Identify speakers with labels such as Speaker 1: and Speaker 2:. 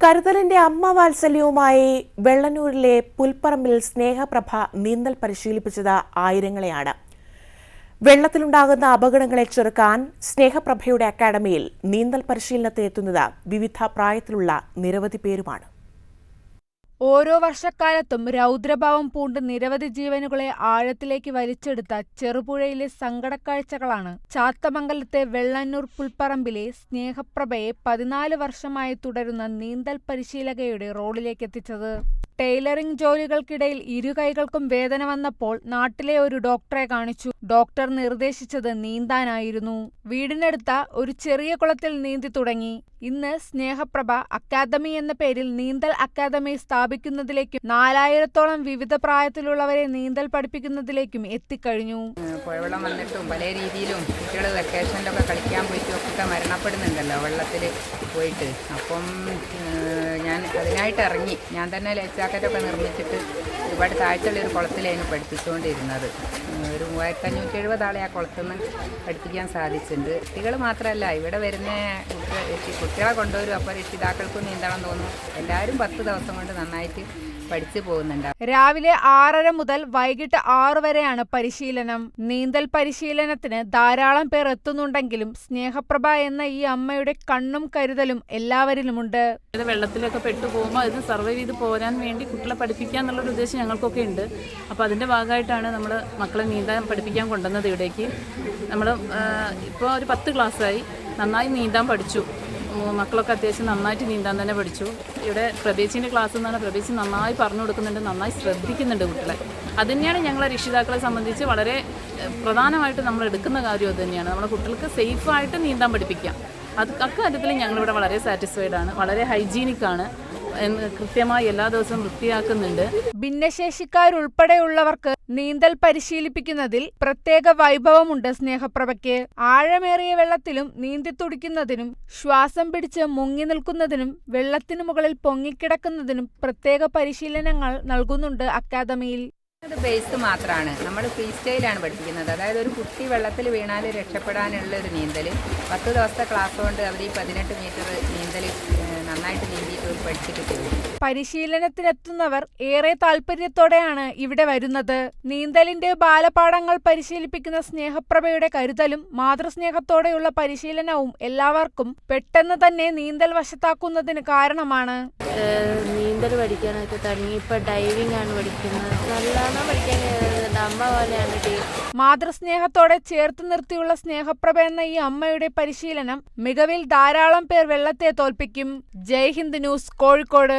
Speaker 1: കരുതലിന്റെ അമ്മ വാത്സല്യവുമായി വെള്ളന്നൂരിലെ പുൽപ്പറമ്പിൽ സ്നേഹപ്രഭ നീന്തൽ പരിശീലിപ്പിച്ചത് ആയിരങ്ങളെയാണ്. വെള്ളത്തിലുണ്ടാകുന്ന അപകടങ്ങളെ ചെറുക്കാൻ സ്നേഹപ്രഭയുടെ അക്കാദമിയിൽ നീന്തൽ പരിശീലനത്തിനെത്തുന്നത് വിവിധ പ്രായത്തിലുള്ള നിരവധി പേരുമാണ്.
Speaker 2: ഓരോ വർഷക്കാലത്തും രൗദ്രഭാവം പൂണ്ട് നിരവധി ജീവനുകളെ ആഴത്തിലേക്ക് വലിച്ചെടുത്ത ചെറുപുഴയിലെ സങ്കടക്കാഴ്ചകളാണ്. ചാത്തമംഗലത്തെ വെള്ളന്നൂർ പുൽപ്പറമ്പിലെ സ്നേഹപ്രഭയെ പതിനാല് വർഷമായി തുടരുന്ന നീന്തൽ പരിശീലകയുടെ റോളിലേക്ക് ടൈലറിംഗ് ജോലികൾക്കിടയിൽ ഇരു കൈകൾക്കും വേദന വന്നപ്പോൾ നാട്ടിലെ ഒരു ഡോക്ടറെ കാണിച്ചു. ഡോക്ടർ നിർദ്ദേശിച്ചത് നീന്താനായിരുന്നു. വീടിനടുത്ത ഒരു ചെറിയ കുളത്തിൽ നീന്തി തുടങ്ങി. ഇന്ന് സ്നേഹപ്രഭ അക്കാദമി എന്ന പേരിൽ നീന്തൽ അക്കാദമി സ്ഥാപിക്കുന്നതിലേക്കും നാലായിരത്തോളം വിവിധ പ്രായത്തിലുള്ളവരെ നീന്തൽ പഠിപ്പിക്കുന്നതിലേക്കും എത്തിക്കഴിഞ്ഞു.
Speaker 3: പുഴവെള്ളം വന്നിട്ടും പല രീതിയിലും കുട്ടികൾ വെക്കേഷനിലൊക്കെ കളിക്കാൻ പോയിട്ടും ഒക്കെ മരണപ്പെടുന്നുണ്ടല്ലോ വെള്ളത്തിൽ പോയിട്ട്. അപ്പം ഞാൻ അതിനായിട്ട് ഇറങ്ങി. ഞാൻ തന്നെ ലൈഫ് ജാക്കറ്റൊക്കെ നിർമ്മിച്ചിട്ട് ഒരുപാട് താഴ്ചയുള്ള ഒരു കുളത്തിലായിരുന്നു പഠിപ്പിച്ചുകൊണ്ടിരുന്നത്. ഒരു മൂവായിരത്തി അഞ്ഞൂറ്റി എഴുപത് ആളെ ആ കുളത്തിൽ നിന്ന് പഠിപ്പിക്കാൻ സാധിച്ചിട്ടുണ്ട്. കുട്ടികൾ മാത്രമല്ല ഇവിടെ വരുന്ന കുട്ടികളെ കൊണ്ടുവരും. അപ്പോൾ രക്ഷിതാക്കൾക്കും നീന്തണം തോന്നും. എല്ലാവരും പത്ത് ദിവസം കൊണ്ട് നന്നായിട്ട് പഠിച്ചു പോകുന്നുണ്ട്.
Speaker 2: രാവിലെ ആറര മുതൽ വൈകിട്ട് ആറു വരെയാണ് പരിശീലനം. നീന്തൽ പരിശീലനത്തിന് ധാരാളം പേർ എത്തുന്നുണ്ടെങ്കിലും സ്നേഹപ്രഭ എന്ന ഈ അമ്മയുടെ കണ്ണും കരുതലും എല്ലാവരിലുമുണ്ട്.
Speaker 4: വെള്ളത്തിലൊക്കെ പെട്ടു പോകുമ്പോൾ അതിന് സർവൈവ് ചെയ്ത് പോരാൻ വേണ്ടി കുട്ടികളെ പഠിപ്പിക്കുക എന്നുള്ളൊരു ഉദ്ദേശം ഞങ്ങൾക്കൊക്കെ ഉണ്ട്. അപ്പോൾ അതിന്റെ ഭാഗമായിട്ടാണ് നമ്മൾ മക്കളെ നീന്താൻ പഠിപ്പിക്കാൻ കൊണ്ടുവന്നത് ഇവിടേക്ക്. നമ്മൾ ഇപ്പോൾ ഒരു പത്ത് ക്ലാസ്സായി. നന്നായി നീന്താൻ പഠിച്ചു. മക്കളൊക്കെ അത്യാവശ്യം നന്നായിട്ട് നീന്താൻ തന്നെ പഠിച്ചു. ഇവിടെ പ്രദേശിന്റെ ക്ലാസ് എന്നാണ് പ്രദേശം നന്നായി പറഞ്ഞു കൊടുക്കുന്നുണ്ട് നന്നായി ശ്രദ്ധിക്കുന്നുണ്ട് കുട്ടികളെ. അത് തന്നെയാണ് ഞങ്ങളെ രക്ഷിതാക്കളെ സംബന്ധിച്ച് വളരെ പ്രധാനമായിട്ട് നമ്മൾ എടുക്കുന്ന കാര്യം അത് തന്നെയാണ്. നമ്മുടെ കുട്ടികൾക്ക് സേഫായിട്ട് നീന്താൻ പഠിപ്പിക്കാം. അത് അക്കാര്യത്തിൽ ഞങ്ങളിവിടെ വളരെ സാറ്റിസ്ഫൈഡ് ആണ്. വളരെ ഹൈജീനിക് ആണ്. എന്ന് കൃത്യമായി എല്ലാ ദിവസവും വൃത്തിയാക്കുന്നുണ്ട്.
Speaker 2: ഭിന്നശേഷിക്കാരുൾപ്പെടെയുള്ളവർക്ക് നീന്തൽ പരിശീലിപ്പിക്കുന്നതിൽ പ്രത്യേക വൈഭവമുണ്ട് സ്നേഹപ്രഭയ്ക്ക്. ആഴമേറിയ വെള്ളത്തിലും നീന്തിത്തുടിക്കുന്നതിനും ശ്വാസം പിടിച്ച് മുങ്ങി നിൽക്കുന്നതിനും വെള്ളത്തിനു മുകളിൽ പൊങ്ങിക്കിടക്കുന്നതിനും പ്രത്യേക പരിശീലനങ്ങൾ നൽകുന്നുണ്ട് അക്കാദമിയിൽ.
Speaker 3: അത് ബേസ് മാത്രമാണ് നമ്മൾ ഫ്രീ സ്റ്റൈലാണ് പഠിപ്പിക്കുന്നത്. അതായത് ഒരു കുട്ടി വെള്ളത്തിൽ വീണാൽ രക്ഷപ്പെടാനുള്ള ഒരു നീന്തൽ പത്ത് ദിവസത്തെ ക്ലാസ് കൊണ്ട് അവർ ഈ പതിനെട്ട് മീറ്റർ നീന്തൽ നന്നായിട്ട് നീന്തിയിട്ട് ഒരു പഠിച്ചിട്ട് പോകും
Speaker 2: പരിശീലനത്തിനെത്തുന്നവർ ഏറെ താല്പര്യത്തോടെയാണ് ഇവിടെ വരുന്നത്. നീന്തലിന്റെ ബാലപാഠങ്ങൾ പരിശീലിപ്പിക്കുന്ന സ്നേഹപ്രഭയുടെ കരുതലും മാതൃസ്നേഹത്തോടെയുള്ള പരിശീലനവും എല്ലാവർക്കും പെട്ടെന്ന് തന്നെ നീന്തൽ വശത്താക്കുന്നതിന് കാരണമാണ്.
Speaker 5: നീന്തൽ പഠിക്കാനൊക്കെ തുടങ്ങി. ഇപ്പൊ ഡൈവിംഗ് ആണ് പഠിക്കുന്നത്. നല്ലോണം പഠിക്കാൻ
Speaker 2: മാതൃസ്നേഹത്തോടെ ചേർത്ത് നിർത്തിയുള്ള സ്നേഹപ്രഭ എന്ന ഈ അമ്മയുടെ പരിശീലനം മികവിൽ ധാരാളം പേർ വെള്ളത്തെ തോൽപ്പിക്കും. ജയ് ഹിന്ദ് ന്യൂസ് കോഴിക്കോട്.